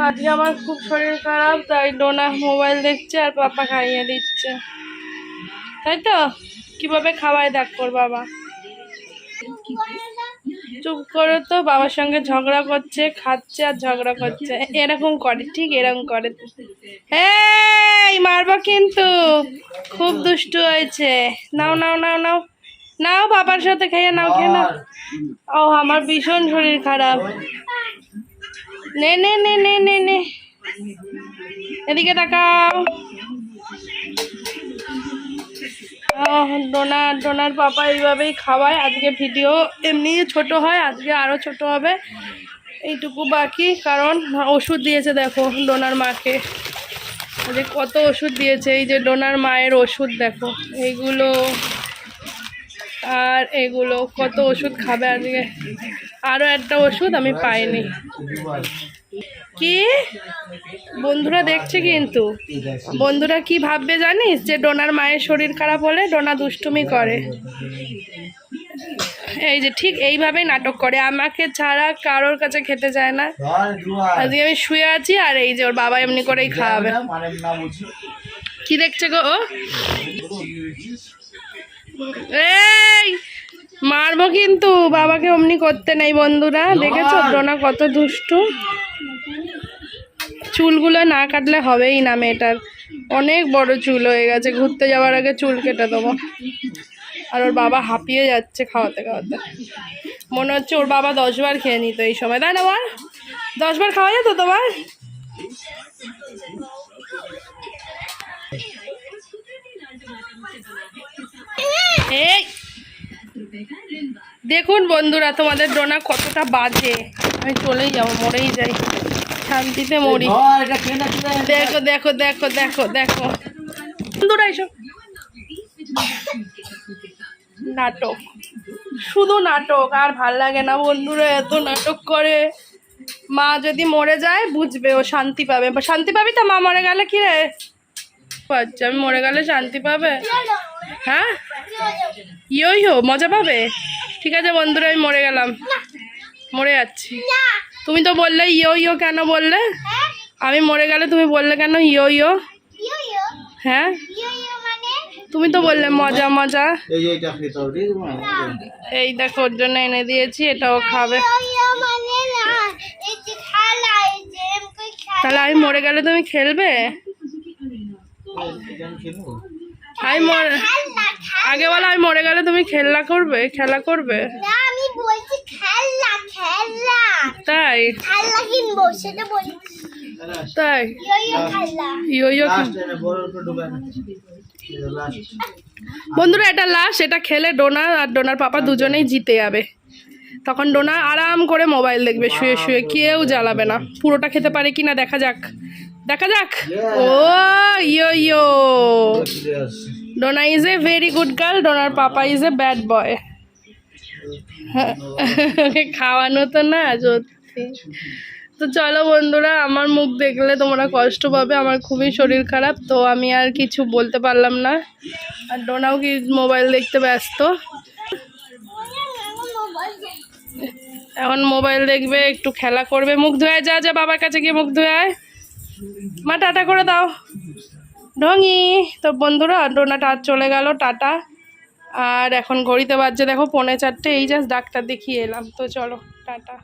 আজকে আমার খুব শরীর খারাপ, তাই ডোনা মোবাইল দেখছে আর পাপা খাইয়ে দিচ্ছে। তাই তো? কীভাবে খাওয়ায় দেখ কর বাবা। চুপ করে তো, বাবার সঙ্গে ঝগড়া করছে, খাচ্ছে আর ঝগড়া করছে। এরকম করে, ঠিক এরকম করে। এই মারবো কিন্তু। খুব দুষ্টু হয়েছে। নাও নাও নাও নাও। নাও বাবার সাথে খেয়ে নাও খেয়ে নাও। ও আমার ভীষণ শরীর খারাপ। নে নে নে নে নে নে। এদিকে তাকাও। আহ, ডোনা ডোনার পাপা এইভাবেই খাওয়ায়। আজকে ভিডিও এমনি ছোট হয় আজকে আরও ছোট হবে। এইটুকু বাকি কারণ ওষুধ দিয়েছে দেখো ডোনার মাকে। যে কত ওষুধ দিয়েছে এই যে ডোনার মায়ের ওষুধ দেখো এইগুলো আর এগুলো কত ওষুধ খাবে আজকে? আরও একটা ওষুধ আমি পাইনি। কি? বন্ধুরা দেখছে কিন্তু। বন্ধুরা কি ভাববে জানিস? যে ডোনার মায়ের শরীর খারাপ হলে ডোনা দুষ্টুমি করে। এই যে ঠিক এইভাবেই নাটক করে। আমাকে ছাড়া কারোর কাছে খেতে চায় না। আজকে আমি শুয়ে আছি আর এই যে ওর বাবা এমনি করেই খাওয়াবে। কি দেখছে গো ও? এই, মারবো কিন্তু, বাবাকে অমনি করতে নেই বন্ধুরা। দেখেছ ডোনা কত দুষ্টু। চুলগুলো না কাটলে হবেই না মেয়েটার। অনেক বড় চুল হয়ে গেছে, ঘুরতে যাওয়ার আগে চুল কেটে দেবো। আর ওর বাবা হাঁপিয়ে যাচ্ছে খাওয়াতে খাওয়াতে। মনে হচ্ছে ওর বাবা দশবার খেয়ে নিত এই সময়। তাই না বল? দশবার খাওয়া যেত তোমার? দেখুন বন্ধুরা, তোমাদের ডোনা কতটা বাজে। আমি চলেই যাব, মরেই যাই। শান্তিতে মরি। দেখো দেখো দেখো দেখো দেখো। বন্ধুরা এসব নাটক। শুধু নাটক, আর ভালো লাগে না বন্ধুরা, এত নাটক করে। মা যদি মরে যায়, বুঝবে, ও শান্তি পাবে। শান্তি পাবি তো মা, মরে গেলে কি রে? আচ্ছা আমি মরে গেলে শান্তি পাবে? হ্যাঁ? ইয়ো ইয়ো মজা পাবে? ঠিক আছে বন্ধুরা, আমি মরে গেলাম। মরে যাচ্ছি। তুমি তো বললে ইয়ো ইয়ো কেন বললে? আমি মরে গেলে তুমি বললে কেন ইয়ো ইয়ো হ্যাঁ? তুমি তো বললে মজা মজা। এই দেখো, ওর জন্য এনে দিয়েছি, এটাও খাবে। তাহলে আমি মরে গেলে তুমি খেলবে? আমি মরে আগে বলো আমি মরে গেলে তুমি খেলা করবে খেলা করবে। আমি বলছি তাই? খেলনা কিনবো সেটা বলছি তাই? ইয়ো ইয়ো ইয়ো বন্ধুরা এটা লাস্ট এটা খেলে ডোনা আর ডোনার পাপা দুজনেই জিতে যাবে। তখন ডোনা আরাম করে মোবাইল দেখবে শুয়ে শুয়ে কেউ জ্বালাবে না। পুরোটা খেতে পারে কি না দেখা যাক। দেখা যাক। ও yo yo. Dona is a very good girl donor papa is a bad boy খাওয়ানো তো না সত্যি। তো চলো বন্ধুরা আমার মুখ দেখলে তোমরা কষ্ট পাবে আমার খুবই শরীর খারাপ তো আমি আর কিছু বলতে পারলাম না। আর ডোনাও কি মোবাইল দেখতে ব্যস্ত? এখন মোবাইল দেখবে একটু খেলা করবে। মুখ ধোয়া যা যা বাবার কাছে গিয়ে মুখ ধোয়া মা, টাটা করে দাও। ঢঙি। তো বন্ধুরা, ডোনাটা আর চলে গেল, টাটা। আর এখন ঘড়িতে বাজছে, দেখো, পৌনে চারটে, এই জাস্ট ডাক্তার দেখিয়ে এলাম। তো চলো, টাটা।